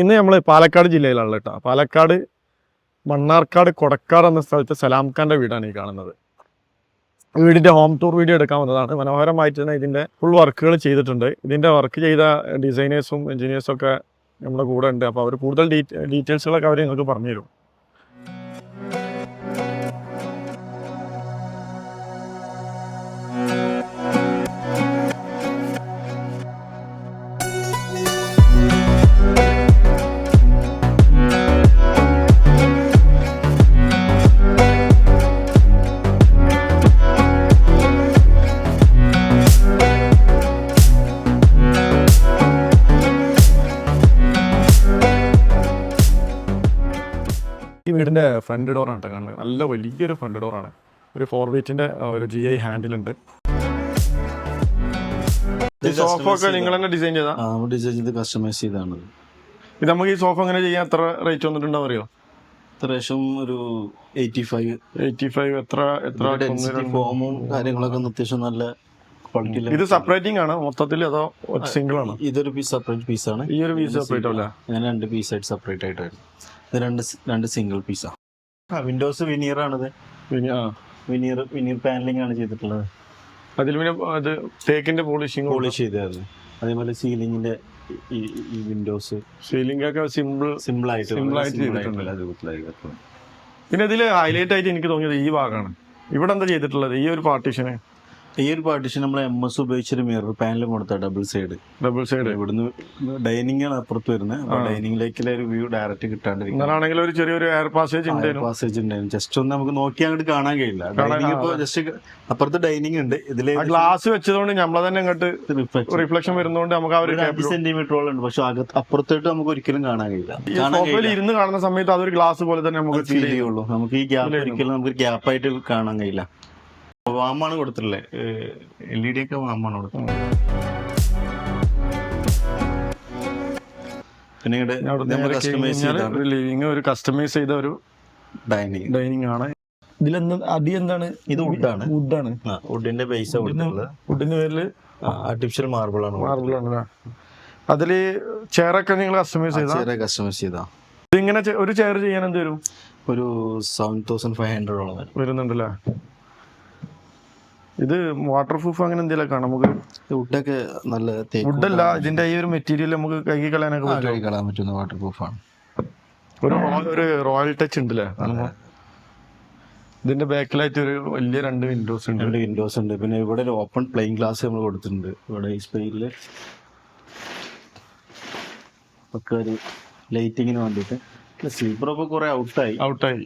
ഇന്ന് നമ്മൾ പാലക്കാട് ജില്ലയിലാണ് കേട്ടോ പാലക്കാട് മണ്ണാർക്കാട് കൊടക്കാട് എന്ന സ്ഥലത്ത് സലാം ഖാന്റെ വീടാണ് ഈ കാണുന്നത്. വീടിന്റെ ഹോം ടൂർ വീഡിയോ എടുക്കാൻ വന്നതാണ്. മനോഹരമായിട്ട് തന്നെ ഇതിന്റെ ഫുൾ വർക്കുകൾ ചെയ്തിട്ടുണ്ട്. ഇതിന്റെ വർക്ക് ചെയ്ത ഡിസൈനേഴ്സും എഞ്ചിനീയേഴ്സും ഒക്കെ നമ്മുടെ കൂടെ ഉണ്ട്. അപ്പോൾ അവർ കൂടുതൽ ഡീറ്റെയിൽസുകളൊക്കെ അവർ നിങ്ങൾക്ക് പറഞ്ഞു തരും ഫ്രണ്ട് ഡോറാണ് കേട്ടോ കാണുന്നത്. നല്ല വലിയൊരു ഫ്രണ്ട് ഡോറാണ് ഒരു ഫോർ വീറ്റിന്റെ ഒരു ജി ഐ ഹാൻഡിലുണ്ട്. സോഫ ഒക്കെ നിങ്ങൾ തന്നെ ഡിസൈൻ ചെയ്താ? ആ നമ്മൾ ഡിസൈൻ ചെയ്ത് കസ്റ്റമൈസ് ചെയ്താണ്. ഇത് നമുക്ക് ഈ സോഫ എങ്ങനെ ചെയ്യാൻ എത്ര റേറ്റ് വന്നിട്ടുണ്ടാവും അറിയോ? ഏകദേശം ഒരു എയ്റ്റി ഫൈവ് എയ്റ്റി ഫൈവ് എത്ര എത്ര ഫോമും കാര്യങ്ങളൊക്കെ അത്യാവശ്യം നല്ല ക്വാളിറ്റിയിൽ ഇത് സെപ്പറേറ്റിംഗ് ആണ് മൊത്തത്തിൽ അതോ സിംഗിൾ ആണ്? ഇതൊരു പീസ് സെപ്പറേറ്റ് ആണ്. ഈ ഒരു പീസ് സെപ്പറേറ്റ് അല്ല ഞാൻ രണ്ട് പീസായിട്ട് സെപ്പറേറ്റ് ആയിട്ട് വരും ഇത് രണ്ട് രണ്ട് സിംഗിൾ പീസാണ് ആ വിൻഡോസ് വിനിയർ ആണിത്. ആ. വിനിയർ വിനിയർ പാനലിംഗ് ആണ് ചെയ്തിട്ടുള്ളത്. അതിൽ പിന്നെ അത് തേക്കിന്റെ പോളിഷിംഗ് പോളിഷ് ചെയ്തായിരുന്നു അതേപോലെ സീലിംഗിന്റെ ഈ വിൻഡോസ് സീലിംഗ് ഒക്കെ സിമ്പിൾ സിമ്പിൾ ആയിട്ട് സിമ്പിൾ ആയിട്ട് ചെയ്തിട്ടുണ്ട്. പിന്നെ ഇതിൽ ഹൈലൈറ്റ് ആയിട്ട് എനിക്ക് തോന്നിയത് ഈ ഭാഗമാണ്. ഇവിടെ എന്താ ചെയ്തിട്ടുള്ളത്? ഈ ഒരു പാർട്ടീഷന് ഈ ഒരു പാർട്ടീഷൻ നമ്മൾ എം എസ് ഉപയോഗിച്ചൊരു മിറർ പാനലും കൊടുത്ത ഡബിൾ സൈഡ് ഡബിൾ സൈഡ് ഇവിടുന്ന് ഡൈനിങ് ആണ് അപ്പുറത്ത് വരുന്നത് അപ്പൊ ഡൈനിങ്ങിലേക്കുള്ള ഒരു വ്യൂ ഡയറക്റ്റ് കിട്ടാണ്ടിരിക്കും. ഒരു ചെറിയൊരു എയർ പാസേജ് ഉണ്ടായിരുന്നു. പാസേജ് ഉണ്ടായിരുന്നു. ജസ്റ്റ് ഒന്ന് നമുക്ക് നോക്കി അങ്ങോട്ട് കാണാൻ കഴിയില്ല. ഡൈനിങ് ഇപ്പൊ ജസ്റ്റ് അപ്പുറത്ത് ഡൈനിങ് ഉണ്ട്. ഇതിലെ ഗ്ലാസ് വെച്ചതുകൊണ്ട് നമ്മളെ തന്നെ ഇങ്ങോട്ട് റിഫ്ലക്ഷൻ വരുന്നതുകൊണ്ട് നമുക്ക് ആ ഒരു അഞ്ച് സെന്റിമീറ്ററോളം ഉണ്ട് പക്ഷെ അകത്ത് അപ്പുറത്തോട്ട് നമുക്ക് ഒരിക്കലും കാണാൻ കഴിയില്ല. ഇരുന്ന് കാണുന്ന സമയത്ത് അതൊരു ഗ്ലാസ് പോലെ തന്നെ നമുക്ക് ഫീൽ ചെയ്യുള്ളൂ. നമുക്ക് ഈ ഗ്യാപ്പ് ഒരിക്കലും നമുക്ക് ഗ്യാപ്പായിട്ട് കാണാൻ കഴിയില്ല. വാമാണ് കൊടുത്തിട്ടുള്ളത് എൽ ഇ ഡി ഒക്കെ വാമാണ് കൊടുത്തത് പിന്നെ നമ്മൾ കസ്റ്റമൈസ് ചെയ്താണ്. ലിവിങ് ഒരു കസ്റ്റമൈസ് ചെയ്ത ഒരു ഡൈനിങ് ഡൈനിങ് ആണ്. ഇതിലെന്താ അടി എന്താണ്? ഇത് വുഡാണ് വുഡാണ് വുഡിന്റെ ബേസ് വുഡിന്റെ പേരിൽ ആർട്ടിഫിഷ്യൽ മാർബിൾ ആണ് മാർബിൾ ആണ് അതിൽ ചെയറൊക്കെ നിങ്ങൾ കസ്റ്റമൈസ് ചെയ്ത? കസ്റ്റമൈസ് ചെയ്താ. ഇതിങ്ങനെ ഒരു ചെയർ ചെയ്യാൻ എന്ത് വരും? ഒരു സെവൻ തൗസൻഡ് ഫൈവ് ഹൺഡ്രഡ് വരും. വരുന്നുണ്ടല്ലേ? ഇത് വാട്ടർ പ്രൂഫ് അങ്ങനെ എന്തെങ്കിലുമൊക്കെ നമുക്ക് വുഡൊക്കെ നല്ല വുഡല്ല ഇതിന്റെ ഈ ഒരു മെറ്റീരിയൽ നമുക്ക് കഴുകി കളയാനൊക്കെ പറ്റും കളയാൻ പറ്റുന്ന വാട്ടർ പ്രൂഫാണ് ഒരു ഒരു റോയൽ ടച്ച് ഉണ്ട് അല്ലേ ഇതിന്റെ ബാക്കിലായിട്ട് ഒരു വലിയ രണ്ട് വിൻഡോസ് ഉണ്ട്. രണ്ട് വിൻഡോസ് ഉണ്ട്. പിന്നെ ഇവിടെ ഒരു ഓപ്പൺ പ്ലെയിൻ ഗ്ലാസ് നമ്മൾ കൊടുത്തിട്ടുണ്ട്. ഇവിടെ ഈ സ്പെയിനിൽ ഒക്കെ ഒരു ലൈറ്റിങ്ങിന് വേണ്ടിയിട്ട്. സ്ലീപ്പർ ഒക്കെ കുറെ ഔട്ടായി ഔട്ടായി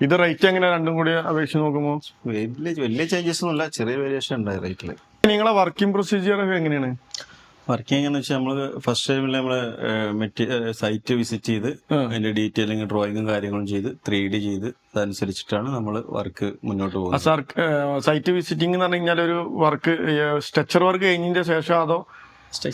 ഇത് റേറ്റ് എങ്ങനെ രണ്ടും കൂടി അപേക്ഷിച്ച് നോക്കുമ്പോൾ വലിയ വലിയ ചേഞ്ചസ് ഒന്നുമില്ല ചെറിയ വേരിയേഷൻ ഉണ്ടായി റേറ്റിൽ നിങ്ങളെ വർക്കിംഗ് പ്രൊസീജിയർ ഒക്കെ എങ്ങനെയാണ്? വർക്കിംഗ് എന്ന് വെച്ചാൽ നമ്മൾ ഫസ്റ്റ് ടൈമിൽ നമ്മൾ സൈറ്റ് വിസിറ്റ് ചെയ്ത് അതിന്റെ ഡീറ്റെയിലിംഗ് ഡ്രോയിങ്ങും കാര്യങ്ങളും ചെയ്ത് ത്രീ ഡി ചെയ്ത് അതനുസരിച്ചിട്ടാണ് നമ്മൾ വർക്ക് മുന്നോട്ട് പോകുന്നത്. സൈറ്റ് വിസിറ്റിംഗ് എന്ന് പറഞ്ഞു കഴിഞ്ഞാൽ ഒരു വർക്ക് സ്ട്രക്ചർ വർക്ക് കഴിഞ്ഞതിന്റെ ശേഷം അതോ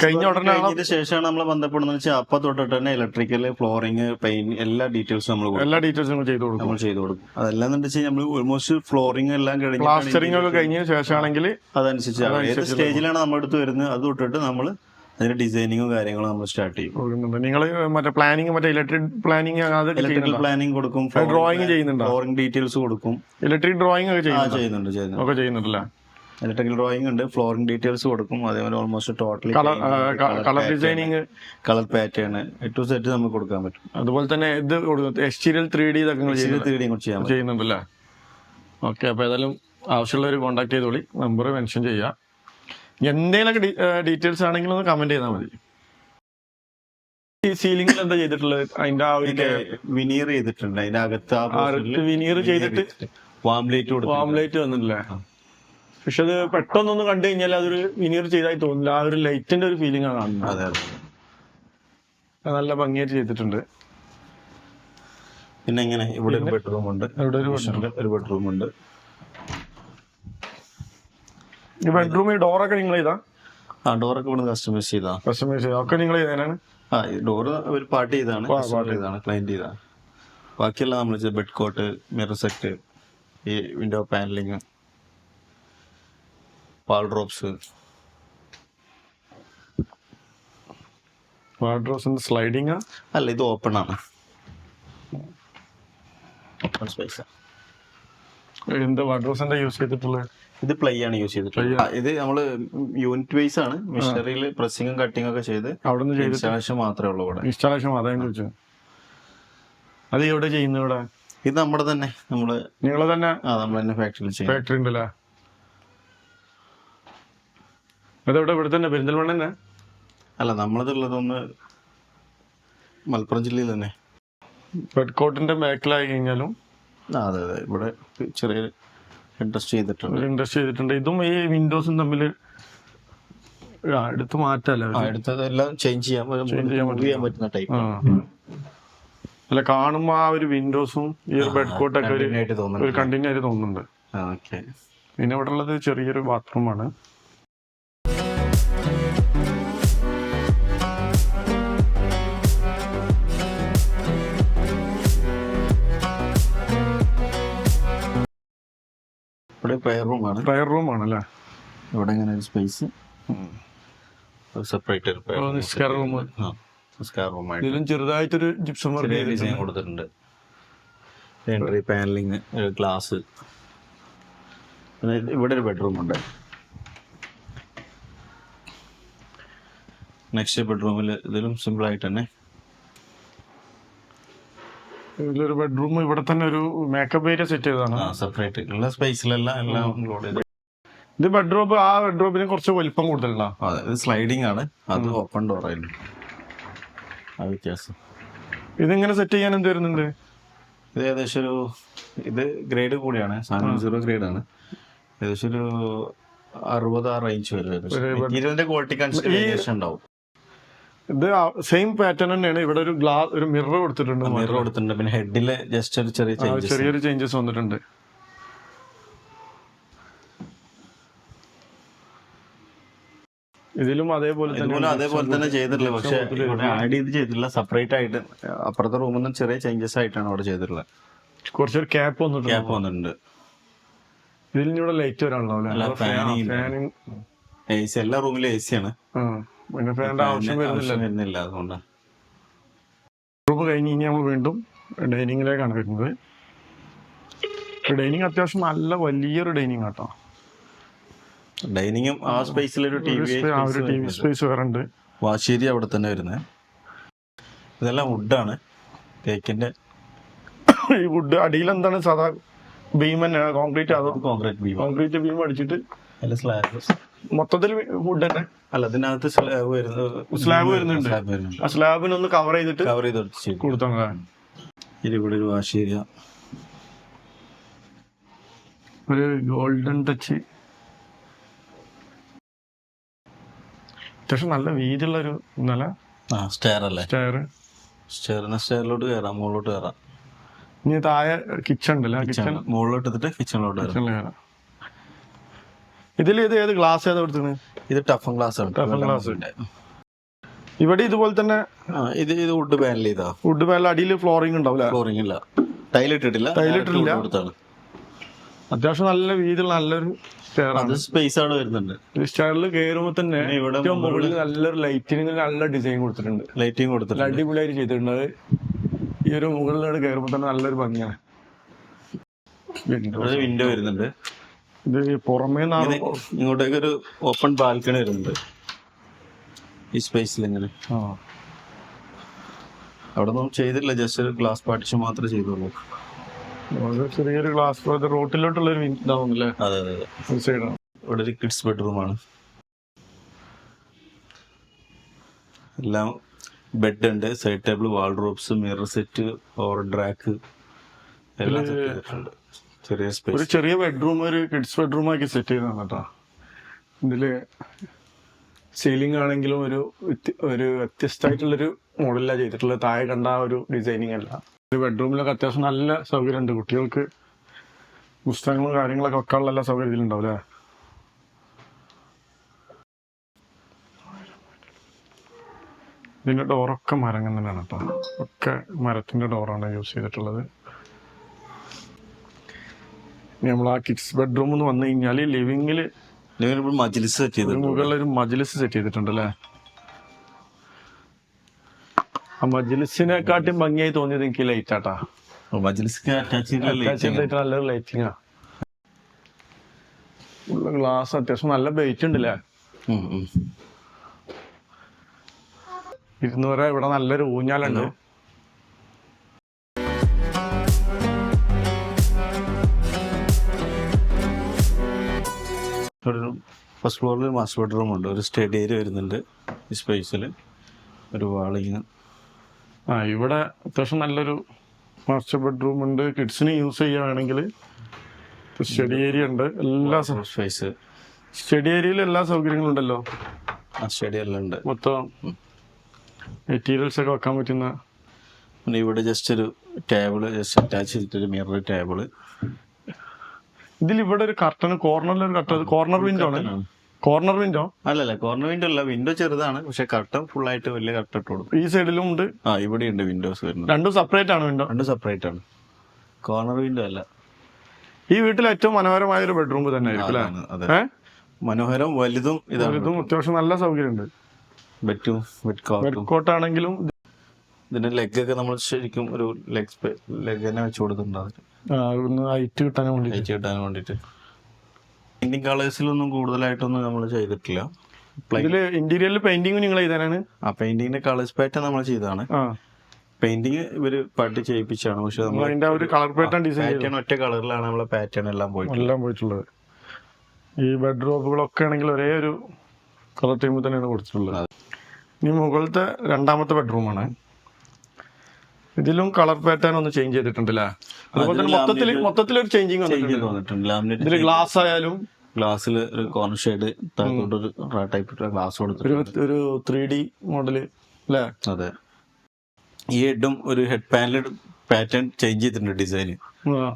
കഴിഞ്ഞ ഉടനെ ശേഷമാണ് നമ്മൾ ബന്ധപ്പെടുന്നത് വെച്ചാൽ അപ്പൊ തൊട്ടിട്ട് തന്നെ ഇലക്ട്രിക്കൽ ഫ്ലോറിങ് പെയിന്റ് എല്ലാ ഡീറ്റെയിൽസും നമ്മൾ എല്ലാ ഡീറ്റെയിൽസും നമ്മൾ ചെയ്തു കൊടുക്കും. നമ്മൾ ചെയ്തു കൊടുക്കും. അതെല്ലാം എന്ന് വെച്ചാൽ നമ്മൾ ഓൾമോസ്റ്റ് ഫ്ലോറിംഗ് എല്ലാം കഴിഞ്ഞിട്ടാണ് പ്ലാസ്റ്ററിംഗ് ഒക്കെ കഴിഞ്ഞ ശേഷമാണെങ്കിൽ അതനുസരിച്ച് ഏത് സ്റ്റേജിലാണ് നമ്മൾ അടുത്ത് വരുന്നത് അത് തൊട്ടിട്ട് നമ്മൾ അതിന്റെ ഡിസൈനിങ്ങും കാര്യങ്ങളും നമ്മൾ സ്റ്റാർട്ട് ചെയ്യും. നിങ്ങൾ മറ്റേ പ്ലാനിങ് മറ്റേ ഇലക്ട്രിക് പ്ലാനിങ് ഇലക്ട്രിക്കൽ പ്ലാനിങ് കൊടുക്കും ഡ്രോയിങ് ചെയ്യുന്നുണ്ട്? ഫ്ലോറിംഗ് ഡീറ്റെയിൽസ് കൊടുക്കും. ഇലക്ട്രിക് ഡ്രോയിങ് ഒക്കെ ചെയ്യുന്നുണ്ട്. ഒക്കെ ചെയ്യുന്നുണ്ടല്ലേ? ഇലക്ട്രിക്കൽ ഡ്രോയിങ് ഉണ്ട് ഫ്ലോറിംഗ് ഡീറ്റെയിൽസ് കൊടുക്കും അതേപോലെ almost totally colour designing colour pattern to set നമുക്ക് കൊടുക്കാൻ പറ്റും. അതുപോലെ തന്നെ ഇത് കൊടുക്കും എക്സ്റ്റീരിയൽ ത്രീ ഡി ഇതൊക്കെ ത്രീ ഡി ചെയ്യാൻ ചെയ്യുന്നുണ്ടല്ലേ? ഓക്കെ അപ്പോൾ ഏതായാലും ആവശ്യമുള്ളവർ കോൺടാക്ട് ചെയ്തോളി നമ്പർ മെൻഷൻ ചെയ്യുക. എന്തെങ്കിലും എന്തെങ്കിലുമൊക്കെ ഡീറ്റെയിൽസ് ആണെങ്കിലും ഒന്ന് കമന്റ് ചെയ്താൽ മതി. സീലിംഗിൽ എന്താ ചെയ്തിട്ടുള്ളത്? അതിന്റെ ആ ഒരു വിനീർ ചെയ്തിട്ടുണ്ട്. അതിന്റെ അകത്ത് വിനീർ ചെയ്തിട്ട് വാംലേറ്റ് വാംലൈറ്റ് വന്നിട്ടില്ലേ? പക്ഷെ അത് പെട്ടെന്നൊന്ന് കണ്ടു കഴിഞ്ഞാൽ അതൊരു വിനീർ ചെയ്തായി തോന്നില്ല. ആ ഒരു ലൈറ്റിന്റെ ഒരു ഫീലിംഗ് ആണ് കാണുന്നത്. നല്ല ഭംഗിയായിട്ട് ചെയ്തിട്ടുണ്ട്. പിന്നെ ഇങ്ങനെ ഇവിടെ ഒരു ബെഡ്റൂം ഉണ്ട്. ഇവിടെ ഒരു ഒരു ബെഡ്റൂം ഉണ്ട്. ഈ ബെഡ്റൂം ഈ ഡോറൊക്കെ നിങ്ങൾ ചെയ്താ? ആ ഡോറൊക്കെ ഇവിടെ കസ്റ്റമൈസ് ചെയ്താ. കസ്റ്റമൈസ് ചെയ്താ. ഒക്കെ നിങ്ങൾ ചെയ്തേനാണ് ആ ഡോറ് ഒരു പാർട്ട് ചെയ്താണ് ചെയ്താണ് ക്ലൈന്റ് ചെയ്താണ് ബാക്കിയെല്ലാം നമ്മൾ ബെഡ് കോട്ട് മിറർ സെറ്റ് ഈ വിൻഡോ പാനലിങ് പാൾ ഡ്രോപ്സ് വാർഡ്രോസിന്റെ സ്ലൈഡിങ് അല്ല ഇത് ഓപ്പൺ ആണ്. ഓപ്പൺ സ്പേസ് എന്താ വാർഡ്രോസിന്റെ യൂസ് ചെയ്തിട്ടുള്ളത്? ഇത് പ്ലേ ആണ് യൂസ് ചെയ്തിട്ടുള്ളത്. ഇത് നമ്മൾ യൂണിറ്റ് വൈസ് ആണ്. മിഷനറിയിൽ പ്രസ്സിങ്ങും കട്ടിംഗ് ഒക്കെ ചെയ്ത് അവിടെ നിന്ന് ഇൻസ്റ്റാളേഷൻ മാത്രമേ ഉള്ളൂ ഇവിടെ. ഇൻസ്റ്റാളേഷൻ അതേം ചോദിച്ചു അത് എവിടെ ചെയ്യുന്നത് ഇവിടെ? ഇത് നമ്മുടെ തന്നെ നമ്മൾ നിങ്ങൾ തന്നെ? ആ നമ്മൾ തന്നെ ഫാക്ടറിയിൽ ചെയ്യും ഫാക്ടറി ഉണ്ടല്ലേ? അതെവിടെ ഇവിടെ തന്നെ പെരിന്തൽമണ്ണ തന്നെ? അല്ല നമ്മളതുള്ളതൊന്ന് മലപ്പുറം ജില്ലയിൽ തന്നെ. റെഡ് കോട്ടിന്റെ ബാക്കിലായി കഴിഞ്ഞാലും? ആ അതെ അതെ. ഇവിടെ ചെറിയ ഇൻട്രസ്റ്റ് ചെയ്തിട്ടുണ്ട്. ഇൻട്രസ്റ്റ് ചെയ്തിട്ടുണ്ട്. ഇതും ഈ വിൻഡോസും തമ്മിൽ എടുത്ത് മാറ്റല്ലേ? എടുത്തതെല്ലാം ചേഞ്ച് ചെയ്യാൻ പറ്റുന്ന ടൈപ്പ്. അല്ല കാണുമ്പോ ആ ഒരു വിൻഡോസും ഈ ഒരു ബെഡ് കോട്ടൊക്കെ ഒരു കണ്ടിന്യൂ ആയിട്ട് തോന്നുന്നുണ്ട്. പിന്നെ ഇവിടെ ഉള്ളത് ചെറിയൊരു ബാത്റൂമാണ് ഇവിടെ പ്രയർ റൂം ആണ്. പ്രയർ റൂമാണ് അല്ലേ ഇവിടെ ഇങ്ങനെ ഒരു സ്പേസ് സെപ്പറേറ്റ് ഒരു നിസ്കാര റൂം നിസ്കാര റൂമായിട്ട് ഇതിലും ചെറുതായിട്ടൊരു ജിപ്സം വർക്ക് ഡിസൈൻ കൊടുത്തിട്ടുണ്ട്. എൻട്രി പാനലിങ് ഗ്ലാസ് പിന്നെ ഇവിടെ ഒരു ബെഡ്റൂം ഉണ്ട്. നെക്സ്റ്റ് ബെഡ്റൂമിൽ ഇതിലും സിമ്പിൾ ആയിട്ട് തന്നെ ഇതിലൊരു ബെഡ്റൂം ഇവിടെ തന്നെ ഒരു മേക്കപ്പ് ഏരിയ സെറ്റ് ചെയ്തതാണ്. സെപ്പറേറ്റ് ഉള്ള സ്പേസിലെല്ലാം എല്ലാം ഇൻക്ലൂഡ് ചെയ്ത്. ഇത് ബെഡ്റൂം ആ ബെഡ്റൂമിന് കുറച്ച് വലിപ്പം കൂടുതലുണ്ടോ അതെ ഇത് സ്ലൈഡിങ് ആണ്. അത് ഓപ്പൺ ഡോർ ആയിരുന്നു. ആ വ്യത്യാസം. ഇതിങ്ങനെ സെറ്റ് ചെയ്യാൻ എന്ത് വരുന്നുണ്ട്? ഇത് ഏകദേശം ഒരു ഇത് ഗ്രേഡ് കൂടിയാണ്. സാധനം സീറോ ഗ്രേഡ് ആണ്. ഏകദേശം ഒരു അറുപത് ആ റേഞ്ച് വരും. മെറ്റീരിയലിന്റെ ക്വാളിറ്റി കൺസിഡറേഷൻ ഉണ്ടാവും. ഇത് സെയിം പാറ്റേൺ തന്നെയാണ്. ഇവിടെ ഒരു ഗ്ലാസ് ഒരു മിറർ കൊടുത്തിട്ടുണ്ട് മിറർ കൊടുത്തിട്ടുണ്ട്. പിന്നെ ഹെഡിൽ ജസ്റ്റ് ഒരു ചെറിയ ചെറിയൊരു ചേഞ്ചസ് വന്നിട്ടുണ്ട്. ഇതിലും അതേപോലെ തന്നെ അതേപോലെ തന്നെ ചെയ്തിട്ടില്ല പക്ഷെ ഇവിടെ ആഡ് ചെയ്ത് ചെയ്തിട്ടില്ല. സെപ്പറേറ്റ് ആയിട്ട് അപ്പുറത്തെ റൂമിൽ നിന്ന് ചെറിയ ചേഞ്ചസ് ആയിട്ടാണ് അവിടെ ചെയ്തിട്ടുള്ളത്. കുറച്ചൊരു ക്യാപ്പ് വന്നിട്ടുണ്ട്. ക്യാപ്പ് വന്നിട്ടുണ്ട്. ഇതിൽ ഇവിടെ ലൈറ്റ് വരാനുള്ളൂ എല്ലാ റൂമിലും എ സി ആണ്. ഫാനിന്റെ ആവശ്യം വരുന്നില്ല. അതുകൊണ്ട്. റൂം കഴിഞ്ഞ് ഇനി നമ്മൾ വീണ്ടും ഡൈനിങ്ങിലേക്കാണ് വരുന്നത്. ഡൈനിങ് അത്യാവശ്യം നല്ല വലിയൊരു ഡൈനിങ് കേട്ടോ ഡൈനിങ്ങും ആ സ്പേസിൽ ഒരു ടി വി ഒരു ടി വി സ്പേസ് വേറെ ഉണ്ട്. വാശേരി അവിടെ തന്നെ വരുന്നത് ഇതെല്ലാം വുഡാണ് തേക്കിന്റെ ഈ വുഡ് അടിയിൽ എന്താണ്? സാധാ ബീം തന്നെ കോൺക്രീറ്റ് അതോ കോൺക്രീറ്റ് ബീം കോൺക്രീറ്റ് ബീം അടിച്ചിട്ട് സ്ലാബ് മൊത്തത്തിൽ വുഡ് തന്നെ. അല്ല അതിനകത്ത് സ്ലാബ് വരുന്നത് സ്ലാബ് വരുന്നുണ്ട്. ആ സ്ലാബിനൊന്ന് കവർ ചെയ്തിട്ട് കവർ ചെയ്ത് ഇത് ഇവിടെ ഒരു വാശേരിയ ഒരു ഗോൾഡൻ ടച്ച് അത്യാവശ്യം നല്ല വീതിയുള്ള ഒരു നില ആ സ്റ്റെയർ അല്ലേ? സ്റ്റെയർ സ്റ്റെയറിന് സ്റ്റെയറിലോട്ട് കയറാം മുകളിലോട്ട് കയറാം ഇനി താഴെ കിച്ചൺ ഉണ്ടല്ലേ? കിച്ചൺ മുകളിലോട്ട് എടുത്തിട്ട് കിച്ചണിലോട്ട് കയറാം ഇതിൽ ഇത് ഏത് ഗ്ലാസ് ഏതാ കൊടുത്തത് ഇത് ടഫൻ ഗ്ലാസ് ആണ്. ടഫൻ ഗ്ലാസ് ഇവിടെ ഇതുപോലെ തന്നെ ഇത് ഇത് വുഡ് പാനൽ ചെയ്താ വുഡ് പാനൽ അടിയിൽ ഫ്ലോറിംഗ് ഉണ്ടാവില്ല? ഫ്ലോറിംഗ് ഇല്ല. ടൈൽ ഇട്ടിട്ടില്ല. ടൈൽ ഇട്ടിട്ടില്ല. കൊടുത്താണ്. അത്യാവശ്യം നല്ല വീതിയുള്ള നല്ലൊരു അത് സ്പേസ് ആണ് വരുന്നുണ്ട്. ഈ സ്റ്റെയറിൽ കയറുമ്പോൾ തന്നെ ഇവിടെ മുകളിൽ നല്ലൊരു ലൈറ്റിംഗ് നല്ല ഡിസൈൻ കൊടുത്തിട്ടുണ്ട്. ലൈറ്റിംഗ് കൊടുത്തിട്ടുണ്ട്. അടിപൊളിയായിട്ട് ചെയ്തിട്ടുണ്ട്. ഈ ഒരു മുകളിലോട്ട് കയറുമ്പോൾ തന്നെ നല്ലൊരു ഭംഗിയാണ്. വിൻഡോ വരുന്നുണ്ട്. ഇത് പുറമേ ഇങ്ങോട്ടേക്ക് ഒരു ഓപ്പൺ ബാൽക്കണി വരുന്നുണ്ട്. ഈ സ്പേസിൽ ഇങ്ങനെ. അവിടെ ഒന്നും ചെയ്തില്ല ജസ്റ്റ് ഒരു ഗ്ലാസ് പാർട്ടിഷൻ മാത്രമേ ചെയ്തുള്ളൂ. ചെറിയൊരു ഗ്ലാസ് റോട്ടിലോട്ടുള്ള ഒരു ഇതാവുന്നില്ലേ? അതെ ഇവിടെ ഒരു കിഡ്സ് ബെഡ്റൂമാണ് എല്ലാം ബെഡ് ഉണ്ട് side table wall wardrobes mirror set power Drake എല്ലാം സെറ്റ് ചെയ്തിട്ടുണ്ട്. ചെറിയ സ്പേസ് ഒരു ചെറിയ ബെഡ്റൂം ഒരു കിഡ്സ് ബെഡ്റൂം ആക്കി സെറ്റ് ചെയ്തതാണ് കേട്ടോ ഇതിൽ സീലിംഗ് ആണെങ്കിലും ഒരു ഒരു വ്യത്യസ്തമായിട്ടുള്ളൊരു മോഡലാണ് ചെയ്തിട്ടുള്ളത്. താഴെ കണ്ട ആ ഒരു ഡിസൈനിങ് അല്ല. ഒരു ബെഡ്റൂമിലൊക്കെ അത്യാവശ്യം നല്ല സൗകര്യം ഉണ്ട് കുട്ടികൾക്ക് പുസ്തകങ്ങളും കാര്യങ്ങളൊക്കെ വെക്കാനുള്ള എല്ലാ സൗകര്യം ഇതിലുണ്ടാവും അല്ലേ? ഇതിന്റെ ഡോറൊക്കെ മരങ്ങൾ തന്നെയാണ് കേട്ടോ. ഒക്കെ മരത്തിന്റെ ഡോറാണ് യൂസ് ചെയ്തിട്ടുള്ളത്. നമ്മൾ ആ കിഡ്സ് ബെഡ്റൂം എന്ന് വന്നു കഴിഞ്ഞാൽ ലിവിങ്ങിൽ മജിലിസ് സെറ്റ് മുകളിൽ ഒരു മജ്ലിസ് സെറ്റ് ചെയ്തിട്ടുണ്ട് അല്ലേ ആ മജ്ലിസിനെക്കാട്ടും ഭംഗിയായി തോന്നിയത് എനിക്ക് ലൈറ്റ് ആട്ടാ. അറ്റാച്ച് നല്ലൊരു ലൈറ്റിംഗാ ഉള്ള ഗ്ലാസ് അത്യാവശ്യം നല്ല വെയിറ്റ് ഉണ്ടല്ലേ? ഇരുന്നൂറ് ഇവിടെ നല്ലൊരു ഊഞ്ഞാലുണ്ട്. ഫസ്റ്റ് ഫ്ലോറിൽ മാസ്റ്റർ ബെഡ്റൂം ഉണ്ട്. ഒരു സ്റ്റഡി ഏരിയ വരുന്നുണ്ട് ഈ സ്പേസിൽ ഒരു വാളിങ് ആ ഇവിടെ അത്യാവശ്യം നല്ലൊരു മാസ്റ്റർ ബെഡ്റൂം ഉണ്ട്. കിഡ്സിന് യൂസ് ചെയ്യുകയാണെങ്കിൽ സ്റ്റഡി ഏരിയ ഉണ്ട്. എല്ലാ സ്പേസ് സ്റ്റഡി ഏരിയയിൽ എല്ലാ സൗകര്യങ്ങളും ഉണ്ടല്ലോ? ആ സ്റ്റഡി എല്ലാം ഉണ്ട്. മൊത്തം മെറ്റീരിയൽസ് ഒക്കെ വെക്കാൻ പറ്റുന്ന ഇവിടെ ജസ്റ്റ് ഒരു ടേബിൾ ജസ്റ്റ് അറ്റാച്ച് ചെയ്തിട്ടൊരു മിറർ ടേബിൾ ഇതിൽ ഇവിടെ ഒരു കർട്ടൺ കോർണറിൽ ഒരു കർട്ടൺ കോർണർ വിൻഡോ ആണ്. കോർണർ വിൻഡോ അല്ലല്ല കോർണർ വിൻഡോ അല്ല. വിൻഡോ ചെറുതാണ് പക്ഷെ കർട്ടൺ ഫുൾ ആയിട്ട് വലിയ കർട്ടൺ ഇട്ട് കൊടുക്കും. ഈ സൈഡിലും ഉണ്ട്? ആ ഇവിടെ ഉണ്ട് വിൻഡോസ് വരുന്നത്. രണ്ടും സെപ്പറേറ്റ് ആണ് വിൻഡോ രണ്ടും സെപ്പറേറ്റ് ആണ്. കോർണർ വിൻഡോ അല്ല. ഈ വീട്ടിൽ ഏറ്റവും മനോഹരമായ ഒരു ബെഡ്റൂം തന്നെ ആയിരിക്കും മനോഹരം വലുതും വലുതും അത്യാവശ്യം നല്ല സൗകര്യമുണ്ട്. ബെറ്റും ബെഡ് കോട്ട് ആണെങ്കിലും ഇതിന്റെ ലെഗ് ഒക്കെ നമ്മൾ ശരിക്കും ഒരു ലെഗ് ലെഗ് തന്നെ വെച്ച് കൊടുത്തിട്ടുണ്ട് ഹൈറ്റ് കിട്ടാൻ വേണ്ടി അയച്ചു കിട്ടാൻ വേണ്ടിയിട്ട് ഇന്ത്യൻ കളേഴ്സിലൊന്നും കൂടുതലായിട്ടൊന്നും നമ്മൾ ചെയ്തിട്ടില്ല. ഇതിൽ ഇന്റീരിയറിൽ പെയിന്റിംഗ് നിങ്ങൾ ചെയ്താനാണ് ആ പെയിന്റിങ്ങിന്റെ കളേഴ്സ് പാറ്റേൺ നമ്മൾ ചെയ്തതാണ്. പെയിന്റിങ് ഇവർ പട്ടി ചെയ്യിപ്പിച്ചാണ്. പക്ഷെ നമ്മൾ അതിന്റെ ഒരു കളർ പാറ്റേൺ ഡിസൈൻ പാറ്റേൺ ഒറ്റ കളറിലാണ് നമ്മളെ പാറ്റേൺ എല്ലാം പോയി എല്ലാം പോയിട്ടുള്ളത്. ഈ ബെഡ്റൂമുകളൊക്കെ ആണെങ്കിൽ ഒരേ ഒരു കളർ ടീമിൽ തന്നെയാണ് കൊടുത്തിട്ടുള്ളത്. ഇനി മുകളിലത്തെ രണ്ടാമത്തെ ബെഡ്റൂമാണ് ഇതിലും കളർ പാറ്റേൺ ഒന്ന് ചേഞ്ച് ചെയ്തിട്ടുണ്ട് അല്ലേ അതുപോലെ തന്നെ മൊത്തത്തിൽ മൊത്തത്തിൽ ഒരു ചേഞ്ചിങ് ഇതിൽ വന്നിട്ടുണ്ട്. ഇതിൽ ഗ്ലാസ് ആയാലും ഗ്ലാസ്സിൽ ഒരു കോർണർ ഷെയ്ഡ് ടൈപ്പ് ഗ്ലാസ് കൊടുത്തിട്ടുണ്ട്. ഒരു ത്രീ ഡി മോഡൽ അല്ലേ അതെ. ഈ ഹെഡും ഒരു ഹെഡ് പാനൽ പാറ്റേൺ ചേഞ്ച് ചെയ്തിട്ടുണ്ട് ഡിസൈൻ ആ.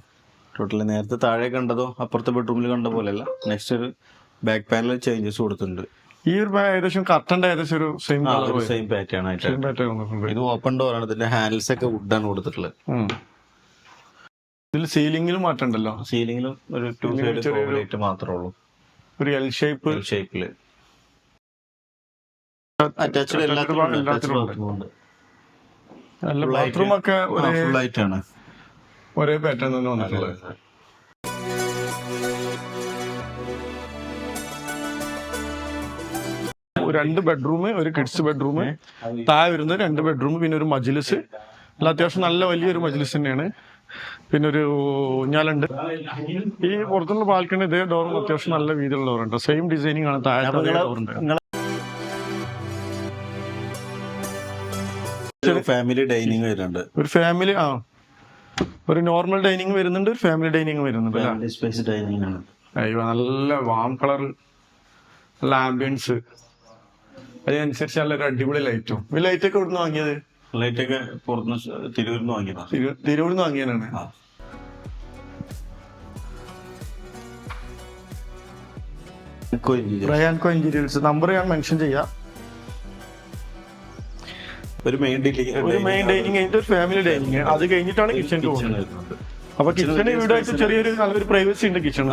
ടോട്ടലി നേരത്തെ താഴെ കണ്ടതോ അപ്പുറത്തെ ബെഡ്റൂമിൽ കണ്ട പോലെയല്ല. നെക്സ്റ്റ് ഒരു ബാക്ക് പാനൽ ചേഞ്ചസ് കൊടുത്തിട്ടുണ്ട്. ഈ ഒരു ഏകദേശം കർട്ടന്റെ ഏകദേശം ഒരു സെയിം സെയിം പാറ്റേൺ ആയിട്ട്. സെയിം പാറ്റേൺ വന്നിട്ടുണ്ട്. ഇത് ഓപ്പൺ ഡോർ ആണ്. ഇതിന്റെ ഹാൻഡിൽസ് ഒക്കെ വുഡാണ് കൊടുത്തിട്ടുള്ളത്. ഇതിൽ സീലിംഗിലും മാറ്റണ്ടല്ലോ സീലിംഗിലും ഒരു ടു സൈഡ് മാത്രമേ ഉള്ളൂ. ഒരു എൽ ഷേപ്പ് ഷേപ്പിൽ അറ്റാച്ച്ഡ് എല്ലാത്തിലും ബാത്റൂം ഒക്കെ ഒരേ ഫുൾ ആയിട്ടാണ് ഒരേ പാറ്റേൺ തന്നെ വന്നിട്ടുള്ളത്. രണ്ട് ബെഡ്റൂം ഒരു കിഡ്സ് ബെഡ്റൂം താഴെ വരുന്ന രണ്ട് ബെഡ്റൂം പിന്നെ ഒരു മജ്ലിസ്. അല്ല അത്യാവശ്യം നല്ല വലിയൊരു മജ്ലിസ് തന്നെയാണ്. പിന്നെ ഒരു ഊഞ്ഞാലുണ്ട് ഈ പുറത്തുള്ള ബാൽക്കണി ഇതേ ഡോറും അത്യാവശ്യം നല്ല വീതിയുള്ള ഡോറുണ്ട് സെയിം ഡിസൈനിങ് ആണ് താഴെ ഡോറുണ്ട് ഫാമിലി ഡൈനിങ് വരുന്നുണ്ട്. ഒരു ഫാമിലി ആ. ഒരു നോർമൽ ഡൈനിങ് വരുന്നുണ്ട് ഒരു ഫാമിലി ഡൈനിങ് വരുന്നുണ്ട് സ്പേസ് ഡൈനിങ് ആണ്. അയ്യോ നല്ല വാം കളർ നല്ല ആംബിയൻസ് അതിനനുസരിച്ച് നല്ലൊരു അടിപൊളി ലൈറ്റും ഈ ലൈറ്റ് ഒക്കെ ഇവിടുന്ന് വാങ്ങിയത്? ലൈറ്റ് ഒക്കെ പുറത്തുനിന്ന് തിരൂരിൽ നിന്ന് വാങ്ങിയതാണ്. തിരു- തിരൂരിൽ നിന്ന് വാങ്ങിയതാണ് നമ്പർ ഞാൻ മെൻഷൻ ചെയ്യാം. ഒരു മെയിൻ ഒരു മെയിൻ ഡൈനിങ് കഴിഞ്ഞിട്ട് ഒരു ഫാമിലി ഡൈനിങ് അത് കഴിഞ്ഞിട്ടാണ് കിച്ചൺ പോകുന്നത്. അപ്പൊ കിച്ചൺ ഇവിടെ ചെറിയൊരു നല്ലൊരു പ്രൈവസി ഉണ്ട് കിച്ചണിൽ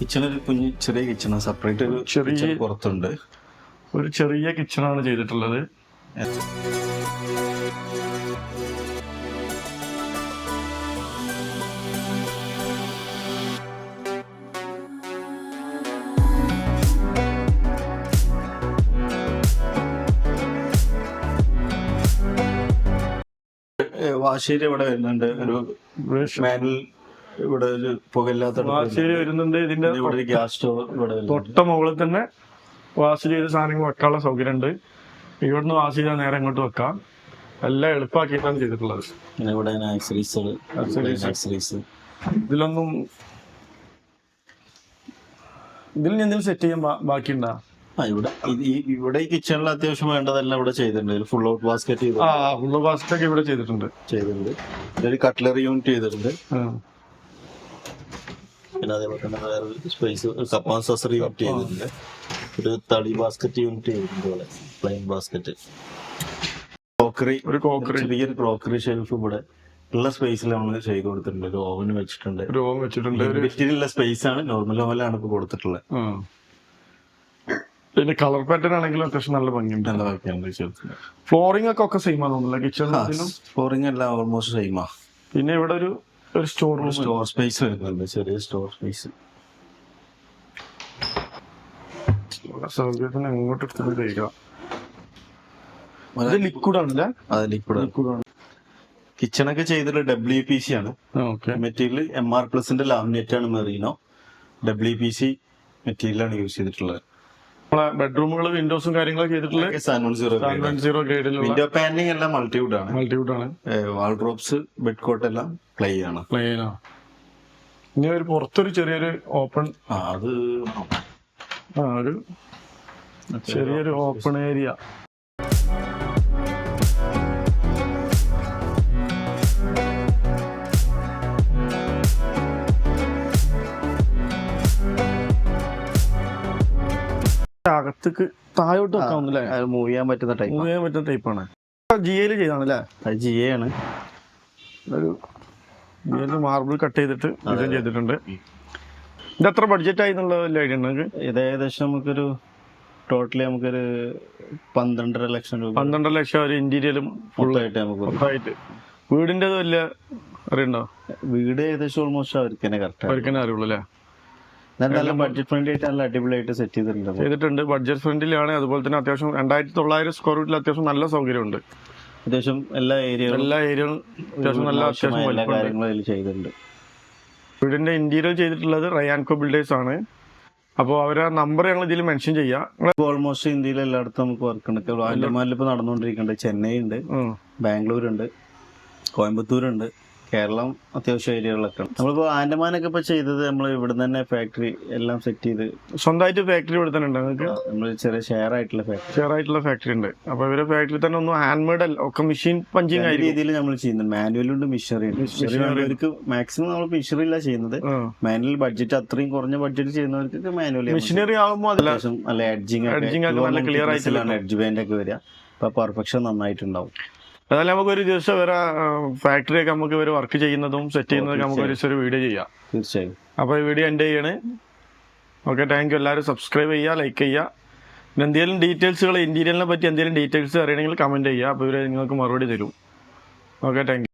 കിച്ചൺ ഒരു കുഞ്ഞ് ചെറിയ കിച്ചൺ സെപ്പറേറ്റ് ഒരു ചെറിയ- പുറത്തുണ്ട്. ഒരു ചെറിയ കിച്ചണാണ് ചെയ്തിട്ടുള്ളത്. വാശിയിൽ ഇവിടെ വരുന്നുണ്ട്. ഒരു മാനുവൽ ഇവിടെ ഒരു പുകയില്ലാത്ത അടുപ്പ് വാശേരി വരുന്നുണ്ട് ഇതിന്റെ ഇവിടെ ഒരു ഗ്യാസ് സ്റ്റോവ് ഇവിടെ. തൊട്ട മുകളിൽ തന്നെ വാഷ് ചെയ്ത സാധനങ്ങൾ വെക്കാനുള്ള സൗകര്യം ഉണ്ട് ഇവിടുന്ന് വാഷ് ചെയ്താൽ നേരെ ഇങ്ങോട്ട് വെക്കാം. എല്ലാം എളുപ്പമാക്കിയിട്ടാണ് ചെയ്തിട്ടുള്ളത്. പിന്നെ ഇവിടെ ആക്സറീസ് ഇതിലൊന്നും ഇതിൽ എന്തെങ്കിലും സെറ്റ് ചെയ്യാൻ ബാക്കി ഇവിടെ ഇവിടെ ഈ കിച്ചണിൽ അത്യാവശ്യം വേണ്ടതെല്ലാം ഇവിടെ ചെയ്തിട്ടുണ്ട്. Full out basket full basket ഒക്കെ ഇവിടെ ചെയ്തിട്ടുണ്ട്. ചെയ്തിട്ടുണ്ട്. കട്ട്ലറി യൂണിറ്റ് ചെയ്തിട്ടുണ്ട്. പിന്നെ അതേപോലെ തന്നെ വേറെ സ്പേസ് കപ്പാൻ സസറി യൂണിറ്റ് ചെയ്തിട്ടുണ്ട്. ഒരു തടി ബാസ്ക്കറ്റ് യൂണിറ്റ് ചെയ്തിട്ടുണ്ട് ഇവിടെ പ്ലെയിൻ ബാസ്ക്കറ്റ് ക്രോക്കറി ഒരു കോക്കറി ചെറിയൊരു ക്രോക്കറി ഷെൽഫ് ഇവിടെ ഉള്ള സ്പേസിൽ നമ്മൾ ചെയ്ത് കൊടുത്തിട്ടുണ്ട്. ഒരു ഓവൻ വെച്ചിട്ടുണ്ട്. ഒരു ഓവൻ വെച്ചിട്ടുണ്ട്. ഒരു ലിമിറ്റിലുള്ള സ്പേസ് ആണ്. നോർമൽ ഓവലാണ് ഇപ്പൊ കൊടുത്തിട്ടുള്ളത്. പിന്നെ കളർ പാറ്റേൺ ആണെങ്കിലും അത്യാവശ്യം നല്ല ഭംഗിയുണ്ട്. നല്ല ഭംഗിയാണ് ഫ്ലോറിംഗ് ഒക്കെ ഒക്കെ സെയിം ആണെന്നില്ല കിച്ചൺ ഫ്ലോറിംഗ് എല്ലാം ഓൾമോസ്റ്റ് സെയിമാ പിന്നെ ഇവിടെ ഒരു ഒരു സ്റ്റോർ റൂം സ്റ്റോർ സ്പേസ് വരുന്നുണ്ട് ചെറിയ സ്റ്റോർ സ്പേസ് സൗകര്യത്തിന് എങ്ങോട്ട് എടുത്തിട്ട് കഴിക്കാം ലിക്വിഡ് ആണല്ലേ? അത് ലിക്വിഡ് ലിക്വിഡ് ആണ്. കിച്ചണൊക്കെ ചെയ്തിട്ട് ഡബ്ല്യു പി സി ആണ്. മെറ്റീരിയൽ എം ആർ പ്ലസിന്റെ ലാമിനേറ്റ് ആണ് മെറീനോ ഡബ്ല്യു പി സി മെറ്റീരിയലാണ് യൂസ് ചെയ്തിട്ടുള്ളത്. നമ്മളെ ബെഡ്റൂമുകൾ വിൻഡോസും കാര്യങ്ങളൊക്കെ ചെയ്തിട്ടുള്ള സീറോ ഗ്രേഡിലുള്ള വിൻഡോ പാനലിംഗ് എല്ലാം മൾട്ടിവുഡ് ആണ്. മൾട്ടിവുഡ് ആണ്. വാൾഡ്രോപ്സ് ബെഡ് കോട്ട് എല്ലാം പ്ലേ ആണ്. പ്ലെയിൻ ആണ്. ഇനി ഒരു പുറത്തൊരു ചെറിയൊരു ഓപ്പൺ അത് ആ ഒരു ചെറിയൊരു ഓപ്പൺ ഏരിയ അകത്തേക്ക് താഴോട്ട് വെക്കാവുന്നല്ലേ മൂവ് ചെയ്യാൻ പറ്റുന്ന ടൈപ്പ് മൂവ് ചെയ്യാൻ പറ്റുന്ന ടൈപ്പാണ് ജി എയിൽ ചെയ്താണല്ലേ? അത് ജി എ ആണ്. ഒരു മാർബിൾ കട്ട് ചെയ്തിട്ട് ഡിസൈൻ ചെയ്തിട്ടുണ്ട്. ഇത് എത്ര ബഡ്ജറ്റ് ആയി എന്നുള്ള വലിയ ഐഡിയ ഉണ്ട് ഇത് ഏകദേശം നമുക്കൊരു ടോട്ടലി നമുക്കൊരു പന്ത്രണ്ടര ലക്ഷം രൂപ. പന്ത്രണ്ടര ലക്ഷം ഒരു ഇന്റീരിയലും ഫുള്ളായിട്ട് നമുക്ക്. ഫുള്ളായിട്ട് വീടിന്റെ വലിയ അറിയണ്ടോ വീട് ഏകദേശം ഓൾമോസ്റ്റ് അവർക്ക് തന്നെ കറക്റ്റ് അവർക്ക് തന്നെ അറിയുള്ളൂ അല്ലേ? നല്ല ബഡ്ജറ്റ് ഫ്രണ്ട്ലി ആയിട്ട് നല്ല അടിപൊളിയായിട്ട് സെറ്റ് ചെയ്തിട്ടുണ്ട്. ചെയ്തിട്ടുണ്ട്. ബഡ്ജറ്റ് ഫ്രണ്ട്ലിയാണ് അതുപോലെ തന്നെ അത്യാവശ്യം രണ്ടായിരത്തി തൊള്ളായിരം സ്ക്വയർ ഫീറ്റിൽ അത്യാവശ്യം നല്ല സൗകര്യമുണ്ട്. അത്യാവശ്യം എല്ലാ ഏരിയകളും എല്ലാ ഏരിയകളും അത്യാവശ്യം നല്ല അത്യാവശ്യം എല്ലാ കാര്യങ്ങളും അതിൽ ചെയ്തിട്ടുണ്ട്. വീടിന്റെ ഇന്റീരിയർ ചെയ്തിട്ടുള്ളത് റയാൻകോ ബിൽഡേഴ്സ് ആണ്. അപ്പോൾ അവരെ നമ്പർ ഞങ്ങൾ ഇതിൽ മെൻഷൻ ചെയ്യാം. ഓൾമോസ്റ്റ് ഇന്ത്യയിൽ എല്ലായിടത്തും നമുക്ക് വർക്ക് ഉണ്ട്. ആൻഡമാനിൽ ഇപ്പൊ നടന്നുകൊണ്ടിരിക്കുന്നുണ്ട്. ചെന്നൈ ഉണ്ട്. ബാംഗ്ലൂർ ഉണ്ട് കോയമ്പത്തൂർ ഉണ്ട് കേരളം അത്യാവശ്യം ഏരിയകളിലൊക്കെ ഉണ്ട്. നമ്മളിപ്പോ ആൻഡമാനൊക്കെ ഇപ്പൊ ചെയ്തത് നമ്മൾ ഇവിടെ തന്നെ ഫാക്ടറി എല്ലാം സെറ്റ് ചെയ്ത് സ്വന്തമായിട്ട് ഫാക്ടറി ഇവിടെ തന്നെ ഉണ്ട് നിങ്ങൾക്ക്? നമ്മൾ ചെറിയ ഷെയർ ആയിട്ടുള്ള ഫാക്ടറി ഷെയർ ആയിട്ടുള്ള ഫാക്ടറി ഉണ്ട്. അപ്പോൾ ഇവരെ ഫാക്ടറി തന്നെ ഒന്ന് ഹാൻഡ് മെയ്ഡ് അല്ല ഒക്കെ മെഷീൻ പഞ്ചിങ് ആയി രീതിയിൽ നമ്മൾ ചെയ്യുന്നത് മാനുവലും ഉണ്ട് മിഷറി ഉണ്ട്. മിഷറി മാക്സിമം നമ്മൾ മിഷറില്ല ചെയ്യുന്നത്. മാനുവൽ ബഡ്ജറ്റ് അത്രയും കുറഞ്ഞ ബഡ്ജറ്റ് ചെയ്യുന്നവർക്ക് മാനുവലി മെഷീനറി ആകുമ്പോൾ അതില്ല നല്ല എഡ്ജിങ് നല്ല ക്ലിയർ ആയിട്ടുള്ള എഡ്ജ് ബാൻഡ് ഒക്കെ വരിക. അപ്പൊ പെർഫെക്ഷൻ നന്നായിട്ടുണ്ടാവും. ഏതായാലും നമുക്ക് ഒരു ദിവസം വരെ ഫാക്ടറി ഒക്കെ നമുക്ക് ഇവർ വർക്ക് ചെയ്യുന്നതും സെറ്റ് ചെയ്യുന്നതൊക്കെ നമുക്ക് ഒരു ദിവസം ഒരു വീഡിയോ ചെയ്യാം. തീർച്ചയായും. അപ്പോൾ ഈ വീഡിയോ എന്റെ ചെയ്യണേ. ഓക്കെ താങ്ക് യു എല്ലാവരും സബ്സ്ക്രൈബ് ചെയ്യുക ലൈക്ക് ചെയ്യുക. പിന്നെ എന്തെങ്കിലും ഡീറ്റെയിൽസുകൾ ഇന്റീരിയലിനെ പറ്റി എന്തെങ്കിലും ഡീറ്റെയിൽസ് അറിയണമെങ്കിൽ കമന്റ് ചെയ്യുക. അപ്പോൾ ഇവർ നിങ്ങൾക്ക് മറുപടി തരും. Okay thank